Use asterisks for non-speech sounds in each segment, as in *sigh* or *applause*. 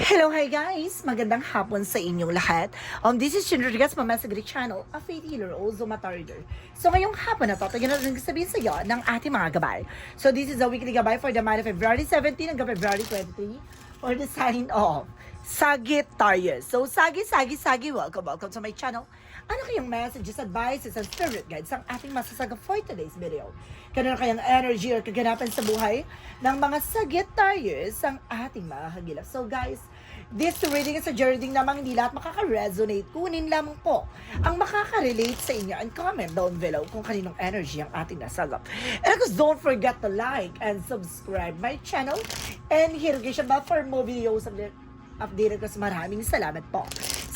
Hello, hi guys! Magandang hapon sa inyong lahat. Um, this is Shin Rodriguez Mesa Greek Channel, a faith healer, also matarder. So ngayong hapon na to, tagay na rin sabihin sa iyo ng ating mga gabay. So this is a weekly gabay for the month of February 17 hanggang February 23 for the sign of Sagittarius. So Sagi, Sagi, Sagi, welcome, welcome to my channel. Ano kayang messages, advices, and spirit guides ang ating masasaga for today's video? Kano kayang energy or kaganapan sa buhay ng mga Sagittarius ang ating mga. So guys, this reading is a journey namang hindi lahat makaka-resonate. Kunin lamang po ang makaka-relate sa inyo and comment down below kung kaninong energy ang ating nasagap. And of course, don't forget to like and subscribe my channel and hit notification bell for more videos update updated ko. Maraming salamat po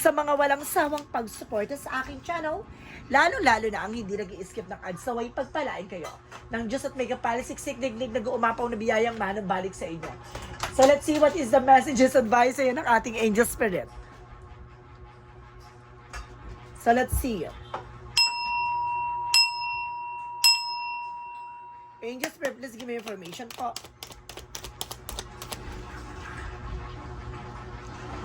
sa mga walang sawang pagsuporta sa aking channel, lalo-lalo na ang hindi nag skip ng ads, saway pagpalain kayo ng Diyos at may kapali, siksik, diglig, nag-uumapaw na biyayang manang balik sa inyo. So let's see what is the messages advice sa'yo ng ating angel spirit. So let's see. Angel spirit, please give me information po.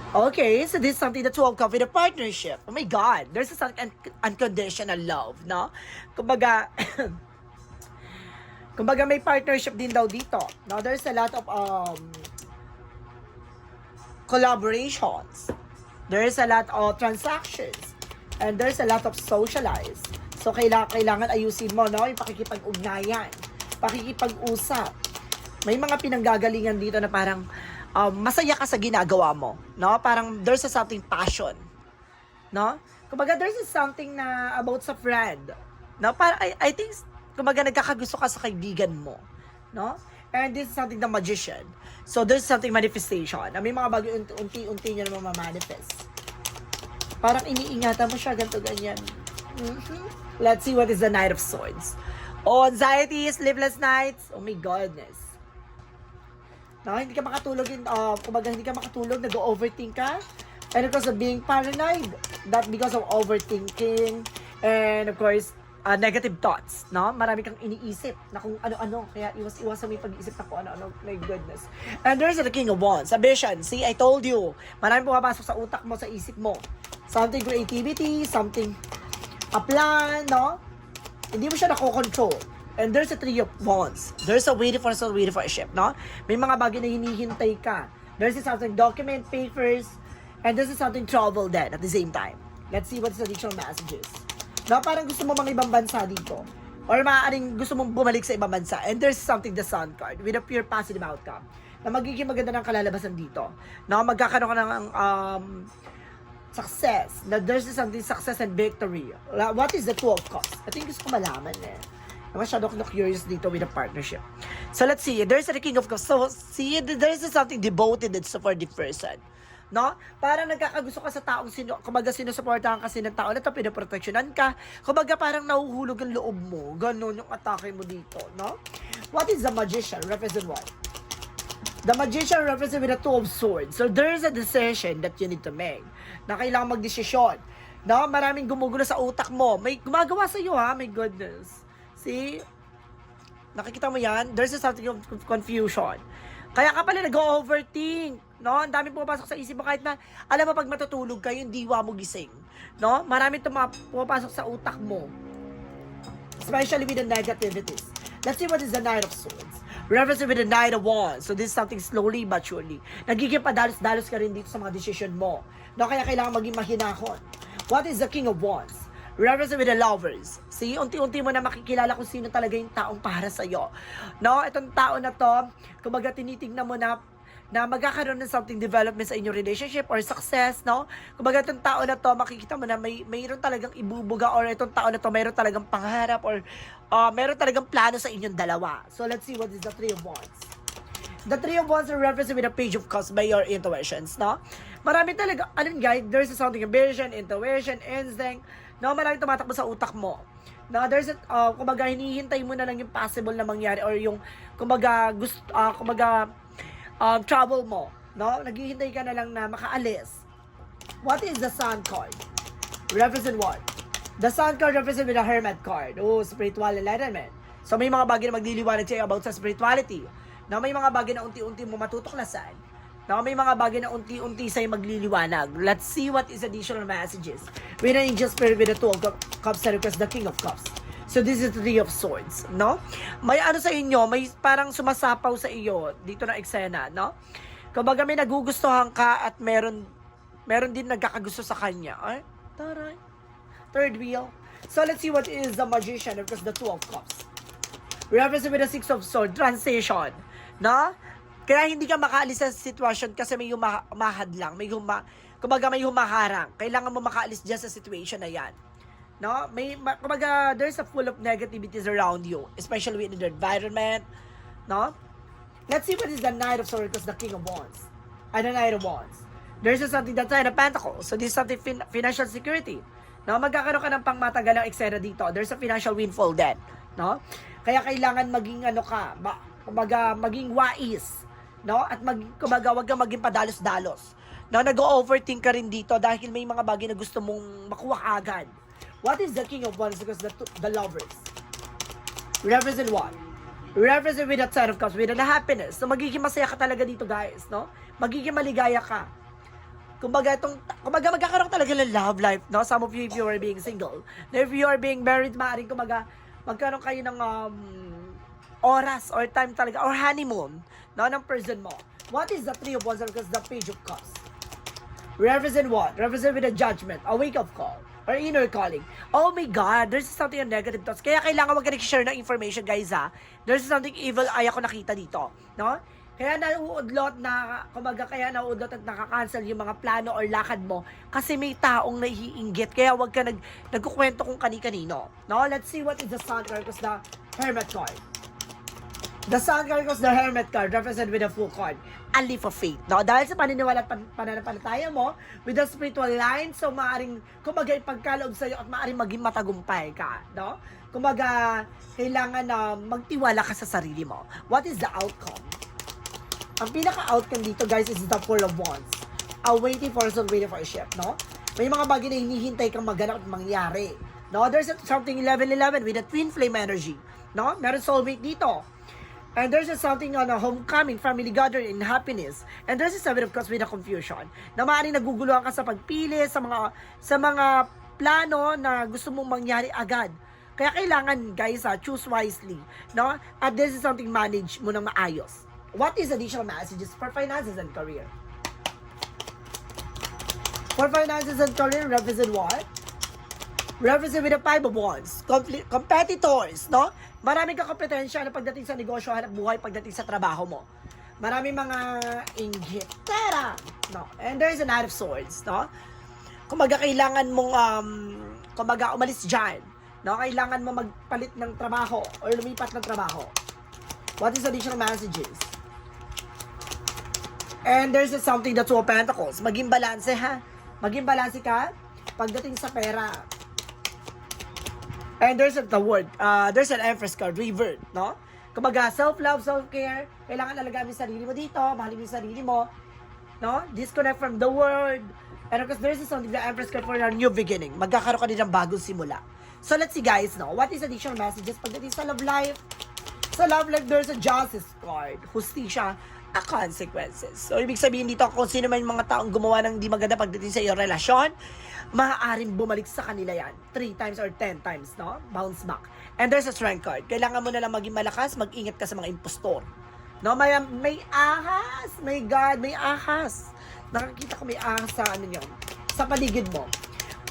Okay, so this is something that will come with a partnership. Oh my God, there's a something un- unconditional love, no? Kumbaga, *coughs* kumbaga may partnership din daw dito. No, there's a lot of um collaborations. There's a lot of transactions. And there's a lot of socialize. So, kailangan, kailangan ayusin mo, no? Yung pakikipag-ugnayan, pakikipag-usap. May mga pinanggagalingan dito na parang um, masaya ka sa ginagawa mo, no? Parang there's a something passion, no? Kumbaga there's a something na about sa friend, no? Para I, I think kumbaga nagkakagusto ka sa kaibigan mo, no? And this is something the magician. So there's something manifestation. May mga bagay unti- unti-unti niya naman ma-manifest. Parang iniingatan mo siya ganito ganyan. Mhm. Let's see what is the Knight of Swords. Oh, anxiety, sleepless nights. Oh my goodness. No, hindi ka makatulog in, uh, kumbaga hindi ka makatulog, nag-overthink ka. And of course, of being paranoid, that because of overthinking, and of course, uh, negative thoughts, no? Marami kang iniisip na kung ano-ano, kaya iwas-iwas sa may pag-iisip na kung ano-ano, my goodness. And there's the King of Wands, a vision. See, I told you, marami pumapasok sa utak mo, sa isip mo. Something creativity, something, a plan, no? Hindi mo siya nakokontrol. And there's a three of wands. There's a waiting for soul, waiting for a ship, no? May mga bagay na hinihintay ka. There's something document, papers, and there's something travel then at the same time. Let's see what's the additional messages. No, parang gusto mo mga ibang bansa dito. Or maaaring gusto mong bumalik sa ibang bansa. And there's something the sun card with a pure positive outcome. Na magiging maganda ng kalalabasan dito. No, magkakaroon ka ng um, success. Na there's something success and victory. What is the two of cups? I think gusto ko malaman eh. Masyado ako curious dito with a partnership. So let's see. There's the king of cups. So see, there's something devoted it's for the person. No? Parang nagkakagusto ka sa taong sino, kumbaga sinusuportahan kasi ng tao na ito, pinaproteksyonan ka. Kumbaga parang nahuhulog ang loob mo. Ganon yung atake mo dito, no? What is the magician? Represent what? The magician represents with a two of swords. So there's a decision that you need to make. Na kailangan magdesisyon. No, maraming gumugulo sa utak mo. May gumagawa sa iyo ha, my goodness. See? Nakikita mo yan? There's a something of confusion. Kaya ka pala nag-overthink. No? Ang dami pumapasok sa isip mo kahit na, alam mo, pag matutulog ka, yung diwa mo gising. No? Marami pumapasok sa utak mo. Especially with the negativities. Let's see what is the Knight of Swords. Reference with the Knight of Wands. So this is something slowly but surely. Nagiging padalos-dalos ka rin dito sa mga decision mo. No, kaya kailangan maging mahinahon. What is the King of Wands? Reference with the lovers. See, unti-unti mo na makikilala kung sino talaga yung taong para sa'yo. No, itong tao na to, kumbaga tinitignan mo na na magkakaroon ng something development sa inyong relationship or success, no? Kumbaga itong tao na to, makikita mo na may mayroon talagang ibubuga or itong tao na to, mayroon talagang pangarap or uh, mayroon talagang plano sa inyong dalawa. So let's see what is the Three of Wands. The Three of Wands are represented with a Page of Cups by your intuitions, no? Marami talaga, alin guys, there's something vision, intuition, instinct, no? Marami tumatakbo sa utak mo. No, there's a, uh, kumbaga, hinihintay mo na lang yung possible na mangyari or yung, kumbaga, gusto, uh, kumbaga, um, trouble mo, no? Naghihintay ka na lang na makaalis. What is the Sun card? Represent what? The Sun card represent with a Hermit card. Oh, spiritual enlightenment. So may mga bagay na magliliwanag sa'yo about sa spirituality. Na may mga bagay na unti-unti mo matutuklasan. No, may mga bagay na unti-unti sa'yo magliliwanag. Let's see what is additional messages. With an angel spirit with the two of cups that request the king of cups. So this is the three of swords, no? May ano sa inyo, may parang sumasapaw sa iyo dito na eksena, no? Kumbaga may nagugustuhan ka at meron meron din nagkakagusto sa kanya. Ay, taray. Third wheel. So let's see what is the magician because the two of cups. Represent with the six of swords, transition. No? Kaya hindi ka makaalis sa sitwasyon kasi may huma- humahad lang, may huma, kumbaga may humaharang. Kailangan mo makaalis dyan sa situation na yan. No? May, ma- kumbaga, there's a full of negativities around you, especially in the environment. No? Let's see what is the Knight of Swords because the King of Wands. And the Knight of Wands. There's something that's Nine of Pentacles. So this is something fin- financial security. No, magkakaroon ka ng pangmatagalang eksena dito. There's a financial windfall then. No? Kaya kailangan maging ano ka, ba, kumbaga maging wais. No? At mag, kumbaga wag kang maging padalos-dalos. No, nag-overthink ka rin dito dahil may mga bagay na gusto mong makuha agad. What is the King of Wands? Because the, the lovers. Represent what? Represent with that side of cups, with the happiness. So, magiging masaya ka talaga dito, guys, no? Magiging maligaya ka. Kumbaga, itong, kumbaga, magkakaroon talaga ng love life, no? Some of you, if you are being single. Now, if you are being married, maaaring, kumbaga, magkaroon kayo ng um, oras or time talaga, or honeymoon, no? Ng person mo. What is the three of wands? Because the page of cups. Represent what? Represent with a judgment, a wake-up call, or inner calling. Oh my God, there's something negative thoughts. Kaya kailangan wag ka nag-share ng information, guys, ha? There's something evil ay ako nakita dito, no? Kaya nauudlot na, kumbaga, kaya nauudlot at nakakancel yung mga plano or lakad mo kasi may taong nahiinggit. Kaya wag ka nag, nagkukwento kung kani-kanino. No? Let's see what is the sun card because the hermit card. The sun was the hermit card represented with a full card. A leap of faith. No? Dahil sa paniniwala at pan- pananampalataya mo, with the spiritual line, so maaring, kumbaga, ipagkaloob sa'yo at maaring maging matagumpay ka. No? Kumbaga, kailangan na magtiwala ka sa sarili mo. What is the outcome? Ang pinaka-outcome dito, guys, is the Four of Wands. A waiting for soul, waiting for a ship, no? May mga bagay na hinihintay kang maganap at mangyari. No? There's something 11-11 with a twin flame energy. No? Meron soulmate dito. And there's a something on a homecoming, family gathering, and happiness. And there's a seven of cups with a confusion. Na maaaring naguguluhan ka sa pagpili, sa mga, sa mga plano na gusto mong mangyari agad. Kaya kailangan, guys, ha, choose wisely. No? At this is something manage mo ng maayos. What is additional messages for finances and career? For finances and career, represent what? Represent with the five of wands. Competitors, no? Maraming kakompetensya na pagdating sa negosyo, hanap buhay, pagdating sa trabaho mo. Maraming mga inggit. Tara! No? And there is a knight of swords, no? Kumaga kailangan mong, um, kumaga umalis dyan. No? Kailangan mo magpalit ng trabaho or lumipat ng trabaho. What is additional messages? And there's something that's two pentacles. Maging balanse ha. Maging balanse ka pagdating sa pera. And there's the word, uh, there's an empress card, revert, no? Kumbaga, self-love, self-care, kailangan alagaan mo sarili mo dito, mahalin mo yung sarili mo, no? Disconnect from the world. And of course, there's something, the empress card for a new beginning. Magkakaroon ka din ng bagong simula. So, let's see guys, no? What is additional messages pagdating sa love life? Sa love life, there's a justice card. Hustisya, a consequences. So, ibig sabihin dito, kung sino man yung mga taong gumawa ng di maganda pagdating sa iyong relasyon, maaaring bumalik sa kanila yan. Three times or ten times, no? Bounce back. And there's a strength card. Kailangan mo na lang maging malakas, mag-ingat ka sa mga impostor. No, may, may ahas! May God, may ahas! Nakakita ko may ahas sa ano yun, sa paligid mo.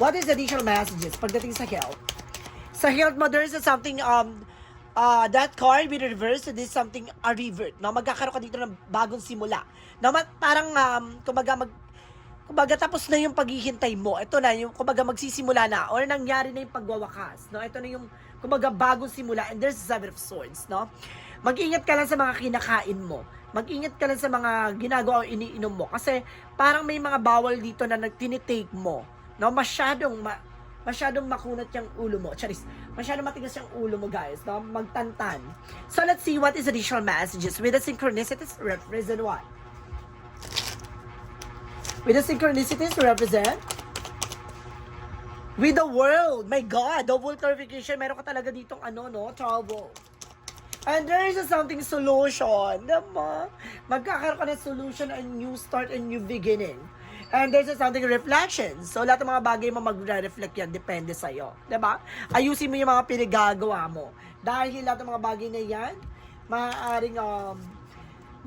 What is additional messages pagdating sa health? Sa health mo, there is a something, um, uh, that card with reverse, this is something, a revert. No? Magkakaroon ka dito ng bagong simula. No? Parang, um, kumbaga, mag, kumbaga, tapos na yung paghihintay mo. Ito na, yung, kumbaga, magsisimula na, or nangyari na yung pagwawakas. No? Ito na yung, kumbaga, bagong simula, and there's seven of swords, no? Mag-ingat ka lang sa mga kinakain mo. Mag-ingat ka lang sa mga ginagawa o iniinom mo. Kasi, parang may mga bawal dito na nagtinitake mo. No? Masyadong, ma- masyadong makunat yung ulo mo. Charis, masyadong matigas yung ulo mo, guys. No? Magtantan. So, let's see what is additional messages. With the synchronicities, represent what? With the synchronicities, represent? With the world. My God, double clarification. Meron ka talaga ditong ano, no? Trouble. And there is a something solution. Diba? Magkakaroon ka ng solution, a new start, a new beginning. And there's something reflection. So, lahat ng mga bagay mo magre-reflect yan. Depende sa'yo. Diba? Ayusin mo yung mga pinagagawa mo. Dahil lahat ng mga bagay na yan, maaaring um,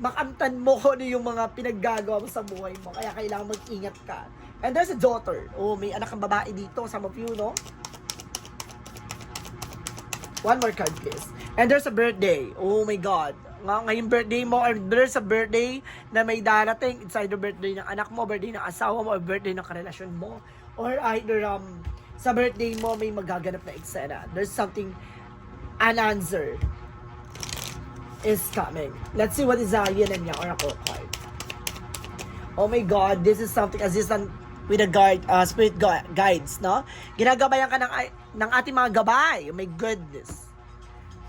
makamtan mo kung ano yung mga pinaggagawa mo sa buhay mo. Kaya kailangan mag-ingat ka. And there's a daughter. Oh, may anak kang babae dito. Some of you, no? One more card, please. And there's a birthday. Oh my God. Nga, ngayong birthday mo, or there's a birthday na may darating. It's either birthday ng anak mo, birthday ng asawa mo, or birthday ng karelasyon mo. Or either um, sa birthday mo, may magaganap na eksena. There's something unanswered is coming. Let's see what is uh, yin and yang oracle card. Oh my God, this is something assistant with a guide, uh, spirit gu- guides, no? Ginagabayan ka ng, ng ating mga gabay. Oh my goodness.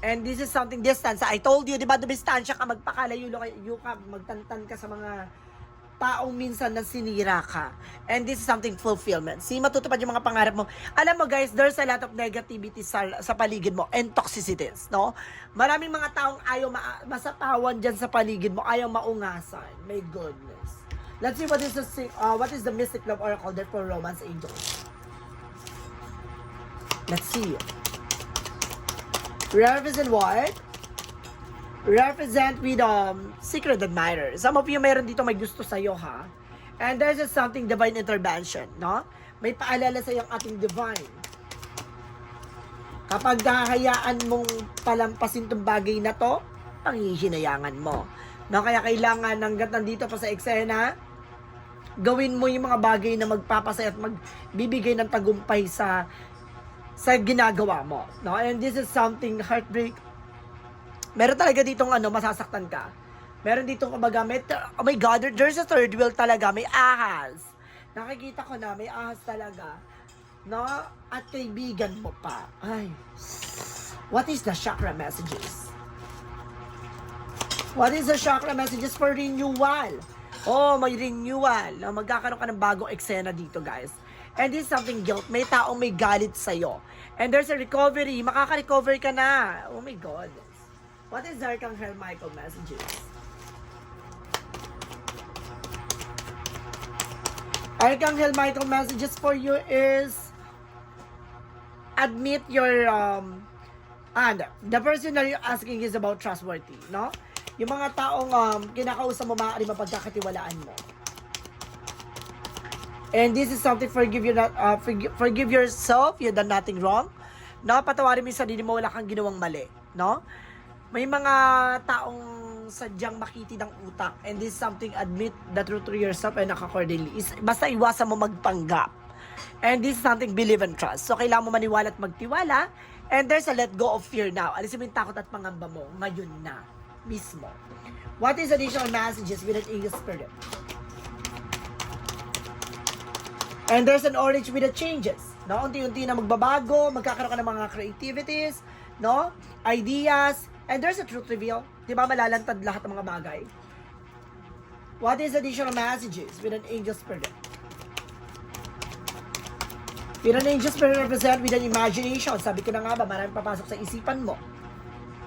And this is something distance. I told you, di ba, dumistansya ka, magpakalayo layo ka, magtantan ka sa mga taong minsan na sinira ka. And this is something fulfillment. See, matutupad yung mga pangarap mo. Alam mo guys, there's a lot of negativity sa, sa paligid mo and toxicities, no? Maraming mga taong ayaw ma- masapawan dyan sa paligid mo, ayaw maungasan. My goodness. Let's see what is the si- uh, what is the mystic love oracle there for romance angels. Let's see. Represent what? Represent with um secret admirer. Some of you mayroon dito may gusto sa iyo ha. And there's just something divine intervention, no? May paalala sa yung ating divine. Kapag hahayaan mong palampasin tong bagay na to, panghihinayangan mo. No, kaya kailangan hanggat nandito pa sa eksena, gawin mo yung mga bagay na magpapasaya at magbibigay ng tagumpay sa sa ginagawa mo. No? And this is something heartbreak. Meron talaga ditong ano, masasaktan ka. Meron ditong kumbaga, may, oh my God, there- there's a third wheel talaga. May ahas. Nakikita ko na, may ahas talaga. No? At kaibigan mo pa. Ay. What is the chakra messages? What is the chakra messages for renewal? Oh, may renewal. No, magkakaroon ka ng bagong eksena dito, guys. And this is something guilt. May taong may galit sa'yo. And there's a recovery. Makaka-recover ka na. Oh my God. What is the Archangel Michael messages? Archangel Michael messages for you is admit your um and the person that you're asking is about trustworthy, no? Yung mga taong um, kinakausap mo maaari mapagkakatiwalaan mo. And this is something forgive you not uh, forgive, forgive yourself, you done nothing wrong. No, patawarin mo yung sarili mo, wala kang ginawang mali, no? May mga taong sadyang makiti ng utak and this is something admit the truth to yourself and accordingly. Is, basta iwasan mo magpanggap. And this is something believe and trust. So, kailangan mo maniwala at magtiwala. And there's a let go of fear now. Alisin mo yung takot at pangamba mo ngayon na mismo. What is additional messages with an English spirit? And there's an orange with the changes. No? Unti-unti na magbabago, magkakaroon ka ng mga creativities, no? Ideas, and there's a truth reveal. Di ba malalantad lahat ng mga bagay? What is additional messages with an angel spirit? With an angel spirit represent with an imagination. Sabi ko na nga ba, maraming papasok sa isipan mo.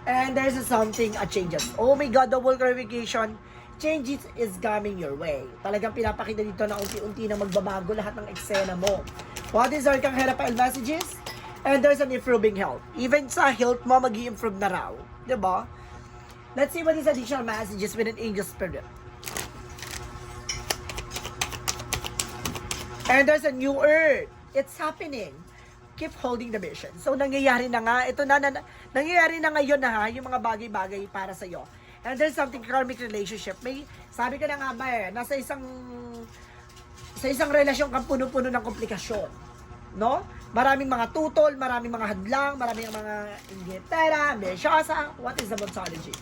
And there's a something a changes. Oh my God, the world clarification changes is coming your way. Talagang pinapakita dito na unti-unti na magbabago lahat ng eksena mo. What is our kang Rafael messages? And there's an improving health. Even sa health mo, mag improve na raw. ba? Let's see what is additional messages with an angel spirit. And there's a new earth. It's happening. Keep holding the mission. So, nangyayari na nga. Ito na, na nangyayari na ngayon na ha, yung mga bagay-bagay para sa iyo. And there's something karmic relationship. May, sabi ka na nga ba eh, nasa isang, sa isang relasyon kang puno-puno ng komplikasyon. No? Maraming mga tutol, maraming mga hadlang, maraming mga ingetera, mesyosa. What is the Monsology?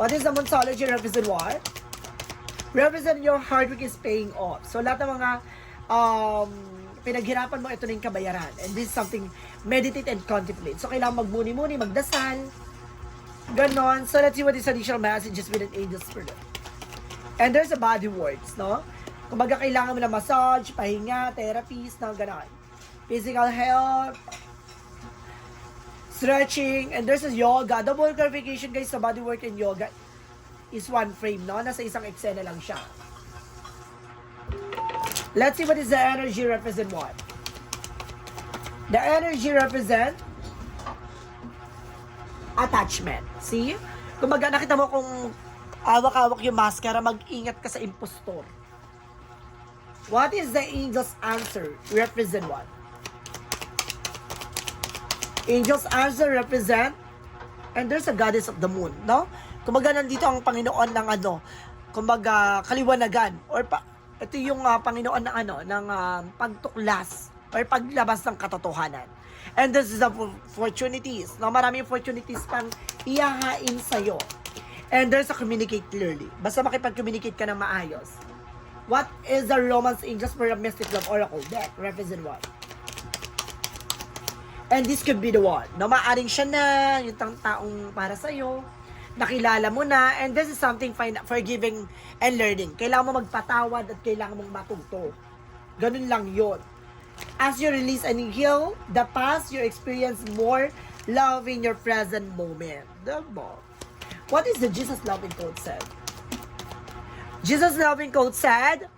What is the Monsology represent what? represent your hard work is paying off. So, lahat ng mga um, pinaghirapan mo, ito na yung kabayaran. And this is something, meditate and contemplate. So, kailangan magmuni-muni, magdasal, ganon. So, let's see what is additional messages with an angel spirit. And there's a body words, no? Kumbaga, kailangan mo na massage, pahinga, therapies, no, ganon. Physical health. stretching, and there's a yoga. Whole clarification guys sa body work and yoga is one frame, no? Nasa isang eksena lang siya. Let's see what is the energy represent what. The energy represent attachment. See? Kumbaga nakita mo kung awak-awak yung maskara, mag-ingat ka sa impostor. What is the angel's answer? Represent what? Angel's answer represent and there's a goddess of the moon, no? Kumbaga nandito ang Panginoon ng ano, kumbaga kaliwanagan or pa, ito yung ah, Panginoon ng ano, ng ah, pagtuklas or paglabas ng katotohanan. And this is the opportunities. No, maraming opportunities pang iyahain sa'yo. And there's a communicate clearly. Basta makipag-communicate ka ng maayos. What is the Romance Angels for a Mystic Love Oracle? That represent what? And this could be the one. No, maaring siya na, yung taong para sa'yo. Nakilala mo na. And this is something fine, forgiving and learning. Kailangan mo magpatawad at kailangan mong matuto. Ganun lang yon. As you release and heal the past, you experience more love in your present moment. Diba? What is the Jesus loving code said? Jesus loving code said,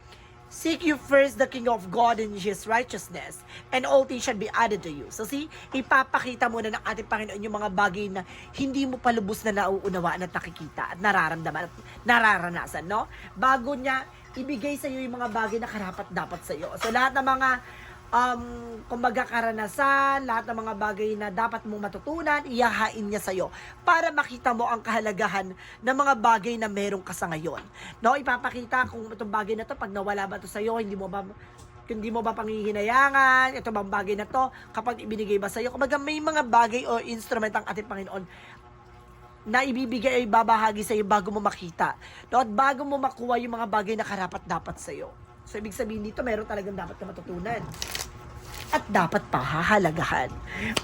Seek you first the King of God and His righteousness, and all things shall be added to you. So see, ipapakita muna ng ating Panginoon yung mga bagay na hindi mo pa lubos na nauunawaan at nakikita at nararamdaman at nararanasan, no? Bago niya ibigay sa iyo yung mga bagay na karapat dapat sa iyo. So lahat ng mga um, kumbaga karanasan, lahat ng mga bagay na dapat mong matutunan, iyahain niya sa'yo para makita mo ang kahalagahan ng mga bagay na meron ka sa ngayon. No, ipapakita kung itong bagay na to, pag nawala ba to sa'yo, hindi mo ba hindi mo ba pangihinayangan, ito bang bagay na to, kapag ibinigay ba sa'yo, kumbaga may mga bagay o instrument ang ating Panginoon na ibibigay ay babahagi sa iyo bago mo makita. No? At bago mo makuha yung mga bagay na karapat dapat sa iyo. So, ibig sabihin dito, meron talagang dapat na matutunan. At dapat pa hahalagahan.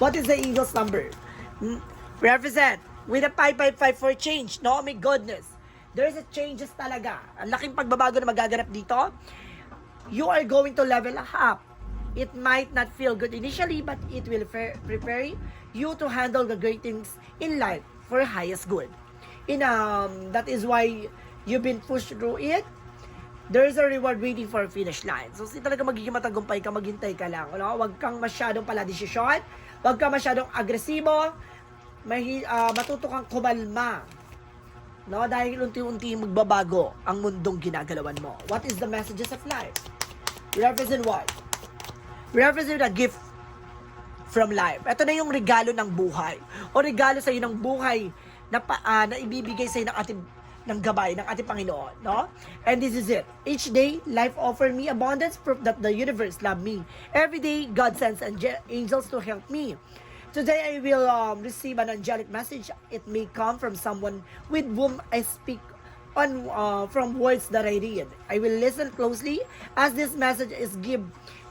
What is the eagle's number? Hmm? Represent with a 555 for change. No, my goodness. There's a changes talaga. Ang laking pagbabago na magaganap dito. You are going to level up. It might not feel good initially, but it will pre- prepare you to handle the great things in life for highest good. In um, that is why you've been pushed through it there's a reward waiting for finish line. So, hindi talaga magiging matagumpay ka, maghintay ka lang. Ano? Huwag kang masyadong pala desisyon, huwag kang masyadong agresibo, mahi, ah, matuto kang kumalma. No? Dahil unti-unti magbabago ang mundong ginagalawan mo. What is the messages of life? Represent what? Represent a gift from life. Ito na yung regalo ng buhay. O regalo sa iyo ng buhay na, pa, ah, na ibibigay sa iyo ng ating ng gabay ng ating Panginoon, no? And this is it. Each day, life offer me abundance, proof that the universe love me. Every day, God sends ange- angels to help me. Today, I will um, receive an angelic message. It may come from someone with whom I speak on uh, from words that I read. I will listen closely as this message is give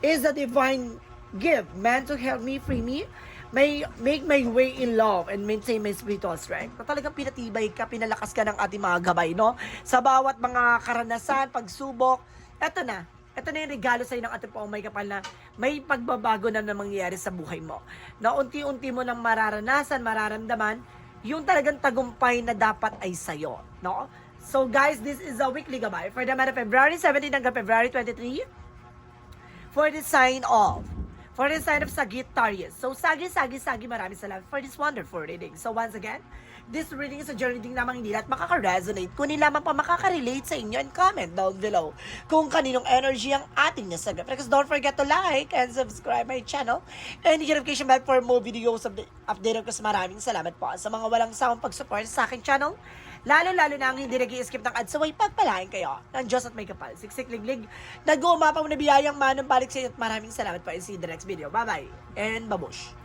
is a divine gift meant to help me free me may make my way in love and maintain my spiritual strength. Na talagang pinatibay ka, pinalakas ka ng ating mga gabay, no? Sa bawat mga karanasan, pagsubok, eto na, ito na yung regalo sa'yo ng ating pong may kapal na may pagbabago na na mangyayari sa buhay mo. Na unti-unti mo nang mararanasan, mararamdaman, yung talagang tagumpay na dapat ay sa'yo. No? So guys, this is a weekly gabay for the month of February 17 hanggang February 23 for the sign of for the sign of Sagittarius. So, Sagi, Sagi, Sagi, maraming salamat for this wonderful reading. So, once again, this reading is a journey din lamang hindi lahat makaka-resonate. Kunin lamang pa makaka-relate sa inyo and comment down below kung kaninong energy ang ating nasagap. Because don't forget to like and subscribe my channel and the notification bell for more videos update, update ko. Maraming salamat po sa mga walang sawang pag-support sa aking channel. Lalo-lalo na ang hindi nag skip ng ads. So, ay pagpalain kayo ng Diyos at may kapal. Siksik liglig. Nag-uumapa mo na biyayang manong balik sa inyo at maraming salamat po. And see in the next video. Bye-bye. And babush.